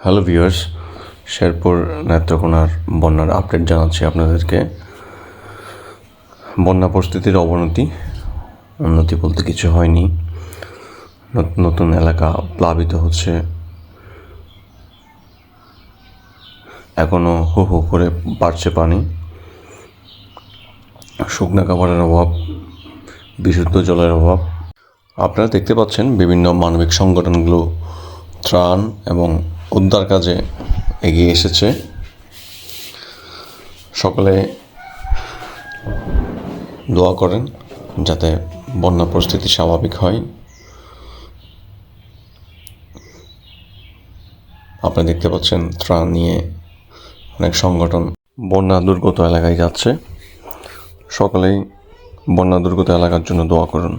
Hello viewers Sherpur নেত্রকোনার বন্যার update জানাচ্ছি আপনাদেরকে। বন্যা পরিস্থিতির অবনতি, উন্নতি বলতে কিছু হয়নি। নতুন এলাকা প্লাবিত হচ্ছে। এখনও হু হু করে বাড়ছে পানি। শুকনা খাবারের অভাব, বিশুদ্ধ জলের অভাব। আপনারা দেখতে পাচ্ছেন বিভিন্ন মানবিক সংগঠনগুলো ত্রাণ এবং উদ্ধার কাজে এগিয়ে এসেছে। সকলে দোয়া করেন যাতে বন্যা পরিস্থিতি স্বাভাবিক হয়। আপনি দেখতে পাচ্ছেন ত্রাণ নিয়ে অনেক সংগঠন বন্যা দুর্গত এলাকায় যাচ্ছে। সকলেই বন্যা দুর্গত এলাকার জন্য দোয়া করুন।